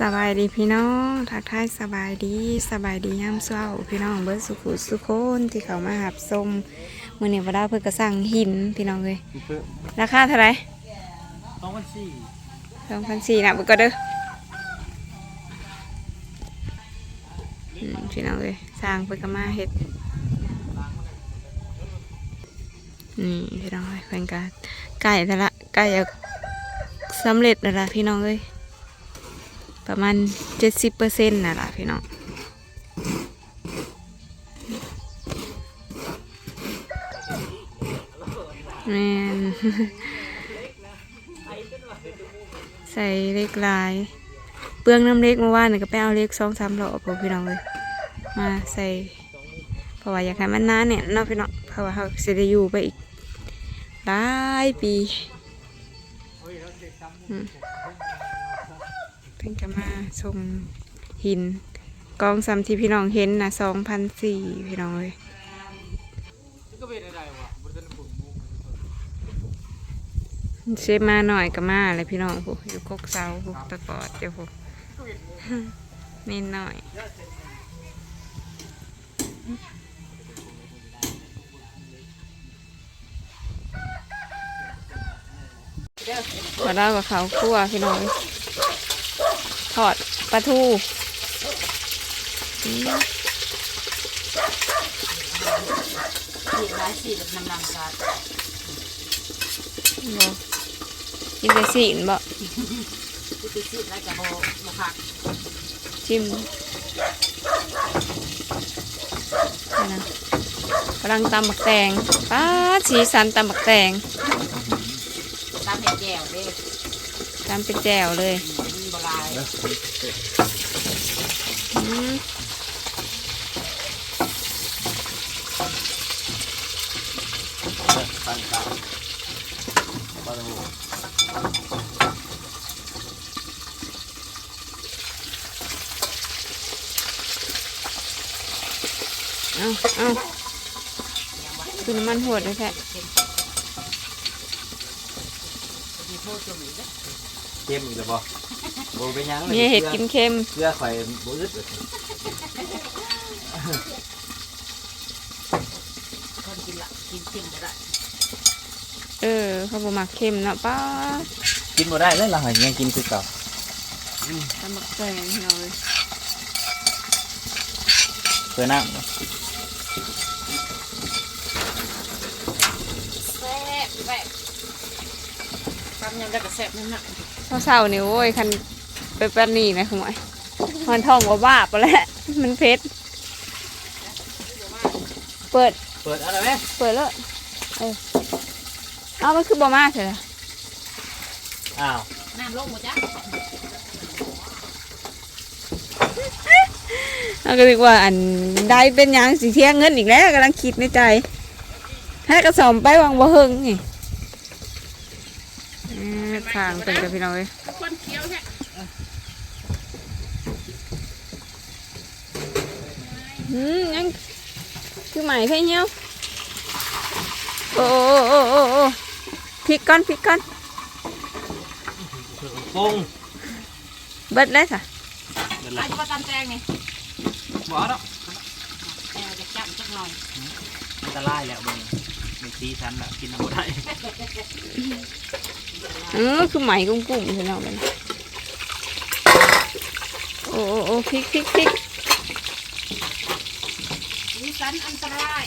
สบายดีพี่น้องทักทายสบายดีสบายดียามเช้าพี่น้องเบิร์ดสุขุสุขคนที่เขามาหับส้มมือเนี้ว่าได้เพื่อกระสั่งหินพี่น้องเลยราคาเท่าไหร่สองพันสี่สองพันสี่นะบุกก็เด้อพี่น้องเลยสร้างเพื่อกมาเฮ็ดนี่พี่น้องเลยเพื่อนกันไก่แต่ละไก่จะสำเร็จแล้วล่ะพี่น้องเลย ประมาณเจ็ดสิบเปอร์เซ็นต์น่ะล่ะพี่น้องแมนใส่เล็กลาย เปลืองน้ำเล็กมาว่าหนึ่งก็ไปเอาเล็กสองสามหลอกพอพี่น้องเลย มาใส่เพราะว่าอยากให้มันน้าเนี่ยนาะพี่น้องเพราะว่าเขาจะได้อยู่ไปอีกหลายปีอืม เพิ่งจะมาชมหิน กองซ้ำที่พี่น้องเห็นนะสองพันสี่พี่น้องเลยเป็นเชฟมาหน่อยก็มาเลยพี่น้องอยู่กกเสาพวกตะกอดเดี๋ยวพวกเน้นหน่อยมาได้กับเขาคั่วพี่น้อง ปลาทูอืมสีร้ายสีน้ำลำกัดบ่กินแต่สีนบ่ที่ไปสีร้ายกับโบโบผักชิมนี่นะกำลังตำบักแตงป้าดสีสันตำบักแตงตามเห็ดแก้วเด้ตำเป็นแจ่วเลย เอาเอาคือน้ำมันโหดเลยแท้มีโทษจุ่มอีกเด้อเข้มอีกแล้วบ่โบเป็นหยังเนี่ยเห็ดกินเค็มเกลือข่อยโบอึดเลยคนกินละกินเค็มก็ได้เออเขาบอกมักเค็มเนาะป้าดกินบ่ได้เลยล่ะหอยยังกินคือเก่าตำบักแตงพี่น้องเลยเพื่อน้ำเนาะแซ่บแซ่บทำยังได้กับแซ่บนั่นน่ะเศร้าๆนี่โอ้ยคัน ไปปานนี่นะคุณหมอยมันท้องว่าบ้าไปแล้วมันเผ็ดเปิด เปิดอะไรไหมเปิดแล้วเออเอามันคือบอมาเถอะอ้าว น้ำลงหมดจ้ะเราก็นึกว่าอันได้เป็นหยังสีเที่ยงเงินอีกแล้วกำลังคิดในใจให้กระสอบไปวางบ่เฮิงนี่เอ้อทางเป็นกับพี่น้องเลย คนเคี้ยวแท้ อืมยังคือใหม่เพ่เงี้ยวโอ้โอ้โอ้โอ้โอ้พริกก้อนพริกก้อนปรุงเบิดเลยค่ะเดี๋ยวอาละจจะมาตำแตงนี่บ่เนาะแอบจะจับจักหน่อยอันตรายแล้วมึงมึงซีฉันละกินน้ำบ่ได้เออคือใหม่กุ้งกุ้งพี่น้องเลยโอ้โอ้โอ้พริกพริกพริกมี สันอันตราย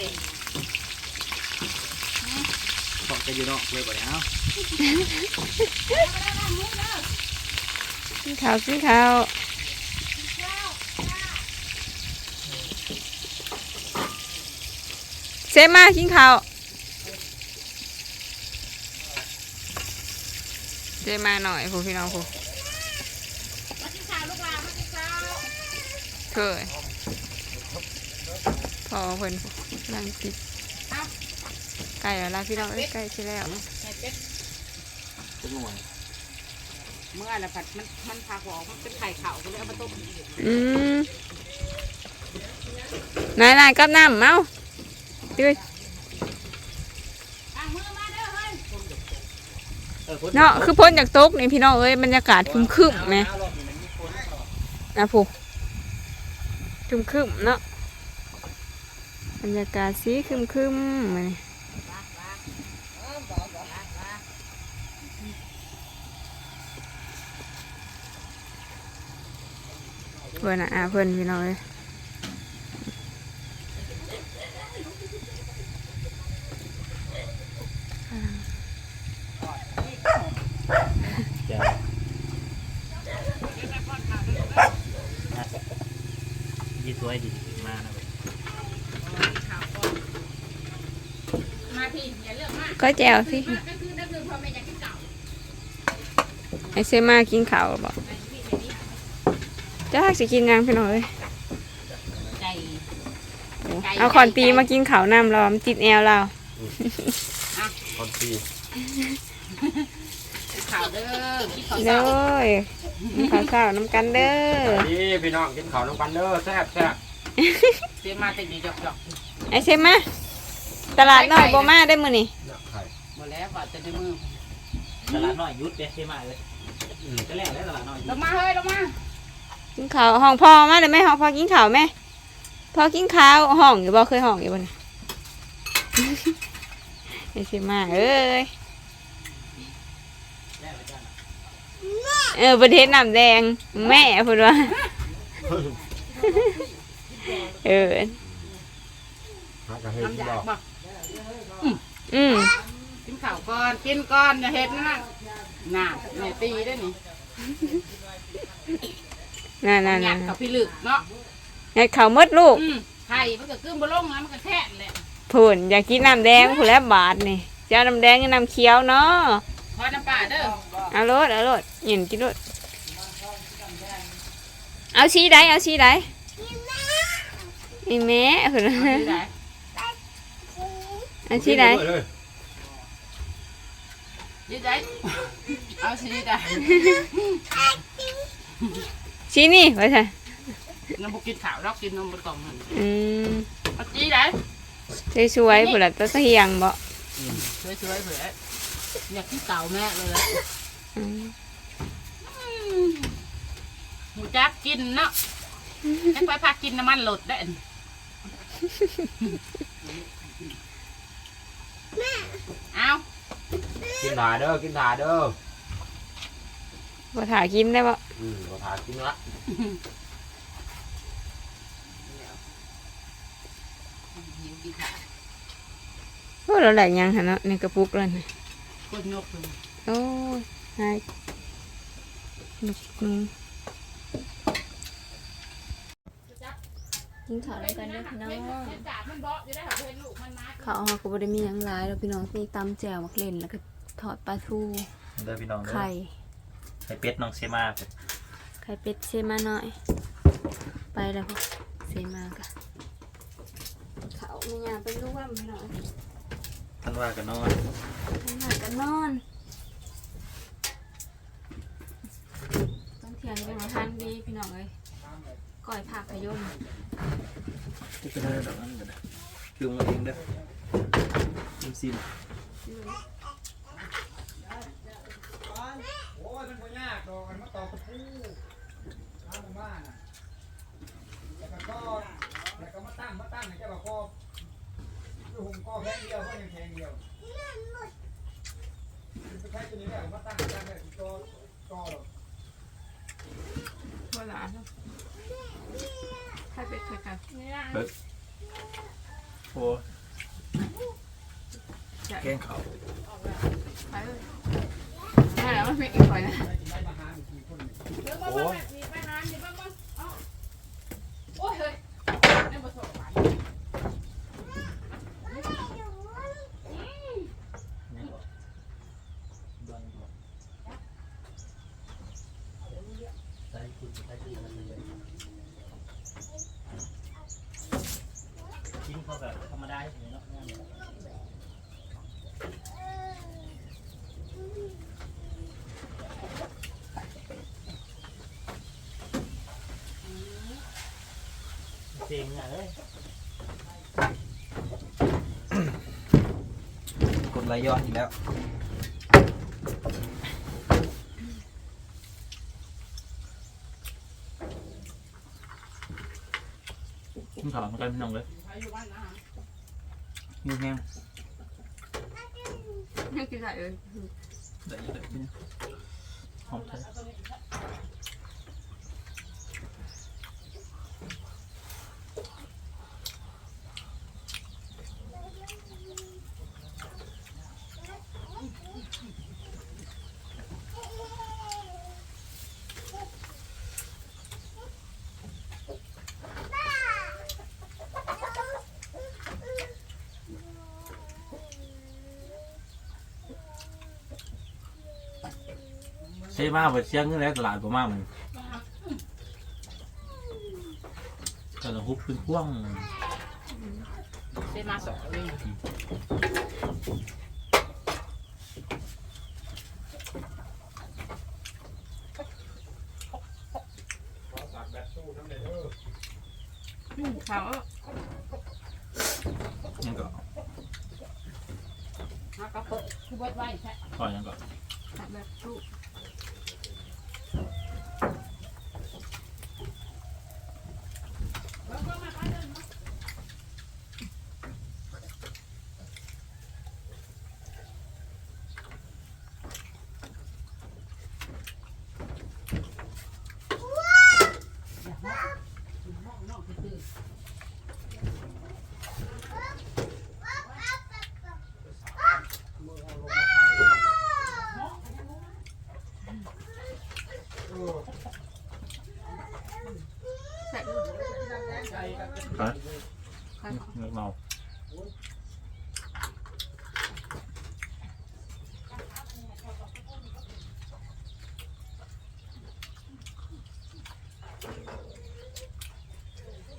ของจะอยู่นอกเลยบ่เนี่ยเอ้ากินข้าวกินข้าวเซมากินข้าวเซมาหน่อยผู้พี่น้องผู้มากินข้าวลูกหลานมากินข้าวเคยพ อเพิ่นผู้กำลังติดไก่แล้วล่ะพี่น้องเอ้ยไก่ใช่แล้วไก่เป็ดเป็นหน่วยเมื่อละผัดมันมันพาหัวมันเป็นไข่ขาวก็เลยเอามาต้มอืมนายนายกับน้ำเมาตุ้ยอะมือมาเด้อเฮ้ยเออพุ่เนาะคือพ้นจากตกนี่พี่น้องเอ้ยบรรยากาศครึมๆไหมนะผู้คึมคึมๆเนาะ บรรยากาศสีคึมคึมมาเพื่อนอะอาเพื่อนพี่น้องเลยจะยี่สวยดีมากนะเว้ย ข่าวก่อนมาพี่อย่าเลือ กมากก็แจวสิมากก็คือนั่นคือพ่อแม่อยากกินเก่าไอเซมากินข้าวบอกไปพี่ไปนี่จ้าสิกินยังพี่น้องเลยไก่ไก่เอาคอนตีมากินข้าวน้ำเรามันติดแอวเราคนตีข่าวเด้อกินข้าวเด้เช้าอข้าวเช้าน้ำกันเด้อนี่พี่น้องกินข้าวน้ำกันเด้อแซ่บแซ่บเตรียมมาแต่ดีจอกจอกไอเซมาตลาดน้อยบ่มาได้มื้อนี่ เนี่ยไข่หมดแล้วว่าจะในมือตลาดน้อยยุดเด้ใช่ไหมเลยก็แล้วแล้วตลาดน้อยยุลดงมาเฮ้ยลงมากินข้าวห้องพ่อมาได้ไหมห้องพ่อกินข้าวไหมพ่อกินข้าวห้องอยู่บ่เคยห้องอยู่บ่นี่ไอเซมาเอ้ยเออประเทศน้ำแดง แม่พูดว่าเออหากระเฮ็ดน้ำยาบอกบอกอืม กินข้าวก่อนกินก่อนอย่าเห็ดนะน่ะแม่ตีได้นี่นั่นนั่นหยันั่กนกับพี่ลึกเนาะให้เขาหมดลูกอืมไข่มันก็ขึ้นบ่ลงนะมันก็แค่แหละพูนอยากกินน้ำแดงพูนแล้วบาทนี่เจ้าน้ำแดงกับน้ำเขียวเนาะขอน้ำปลาเด้อเอารถเอารถเห็นกินรถเอาชีใดเอาชีใดอีแม่พูนเอาที่ไหนเอาชีใดเล ยที่ไหนเอาที่ไหนชีนี่ไว้ใช่น้ำบุกินข้าวเรากินนมบนกล่องมันอืมเอาที่ไหนสวยๆพูนละตัวเฮียงบ่สวยๆเผื่ออยากกินเต่าแม่เลยอืมหมูจักกินเนาะให้ไปพากินน้ำมันหลดได้อันเอา กินถาเด้อ กินถาเด้อ บ่ถ่ากินได้บ่อืมก็ถากินละหิวกินข้าวโอ้เราแหลกยังหันเนาะในกระปุกเลยนะคนยกเลยโอ้ยหายนกนูกินข้าวแล้วกันเด้อพี่น้องเห็นจ่ามันบอกอยู่ได้ค่ะเห็นลูกมันมาข้าวเขาก็บ่ได้มีหยังหลายแล้วพี่น้องมีตำแจ่วมักเล่นแล้วก็ ทอดปลาทูเด้อพี่น้องเด้อไข่ ไข่เป็ดน้องเซมาเพิ่นไข่เป็ดเซมาหน่อย ไปแล้วพวกเซมากะเขามีหยังเป็นร่วมพี่น้องท่านว่ากันนอนหากันนอนต้องเถียงกันมาทานดีพี่น้องเอ้ยก่อยผักขยมก็ได้ดอกนั้นก็ได้จุงมาเองเด้อซิมซิม โอ้ยมันบ่ยาก ดอกมันมาตอกตะปูเอาหมู่บ้าน่ะแล้วก็แล้วก็มาตั้งมาตั้งให้เจ้าบ่ก็คือหุ่มก็แพงเดียวก็ยังแพงเดียวไปใช้ตัวนี้แหล้วมาตั้งตั้งได้ก็ก็หรอกเวลาใครเป็ดใครไก่โอ้แกงเขาไปเลยไม่แล้วมันเป็นอีกฝ่ายนะ โอ้ โอ้ยเฮ้ยนี่มาส่งไป กินเขาแบบธรรมดาอย่างนี้เนาะเสียงอะเอ้ยกดไหลย้อนอีกแล้ว คุณถอนกันพี่น้องเลยอายุบ้านนะฮะยิ้มแห้งยังกินได้เอ้ยได้ได้พี่น้องหอมไทย ใช่มากไปเชียงเงินแล้วตลาดประมาณมันก็จะฮุบเป็นพ่วงได้มาสองเลยอืมเขายังก็ฮะก็เปิดคือเบิดไว้แท้ต่อยยังก็ ตัดแบบลูก อย่าห้องห้องนอกคือ ใส่ลูก ฮะใส่ของเงินเมา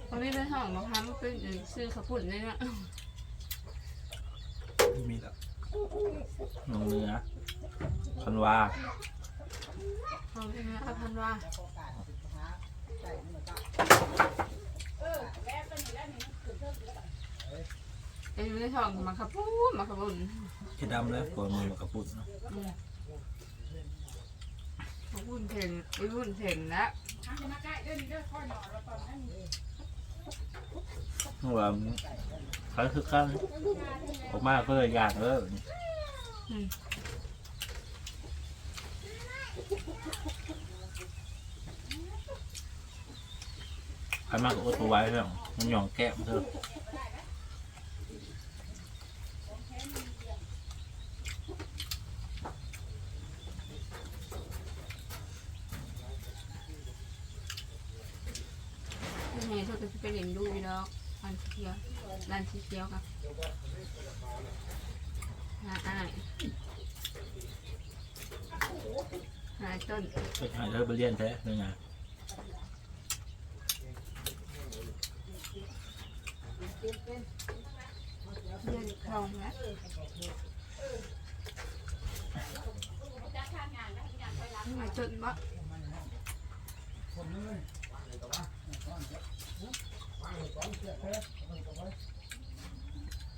วันนี้เป็นห้องมะพร้าวมันเป็นอย่างซื้อข้าวปุ่นเลยเนี่ยมีแล้วน้องเนื้อคันวาห้องเป็นอาพันว่า เอ็นอยู่ในท้องมาขับปุ้นมาขับปุ้นเขีดดำแล้วกดมือมากระปุกเนาะขับปุ้นเห็นไอ้ปุ้นเห็นแล้วทำจะมาใกล้เด้อนี่เด้อค่อยหน่อยเราตอนนั้นเพราะว่าเขาคือกันออกมาก็เลยยากเออใครมากก็อดตัวไว้เพื่อนมันหย่องแก้มเธอยังไงเธอก็จะไปเรียนดูพี่น้องร้านสีเขียว ร้านสีเขียวค่ะหาอ้ายหาต้นไปหาเธอไปเรียนแท้เลยไงเรียนคลองแล้วหาต้นบ่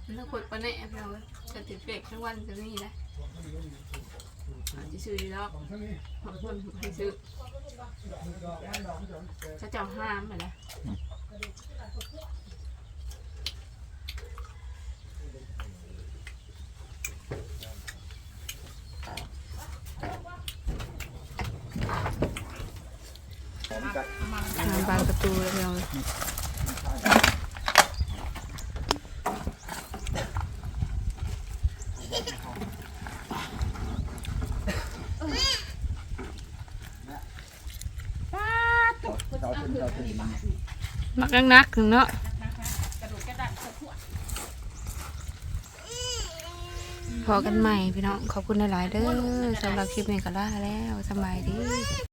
ถ้าคนปะเนี่ยพี่เราจะติดเฟกทั้งวันจะนี่นะอาจจะซื้อดีแล้วขอบคุณให้ซื้อจะเจ้าห้ามเหรอนะ ทางบานประตูแล้วพี่น้อง มักนักเนาะกถึงเนาะพอกันใหม่พี่น้อง ขอบคุณหลาย ๆ เด้อสำหรับคลิปนี้ก็ลาแล้วสบายดี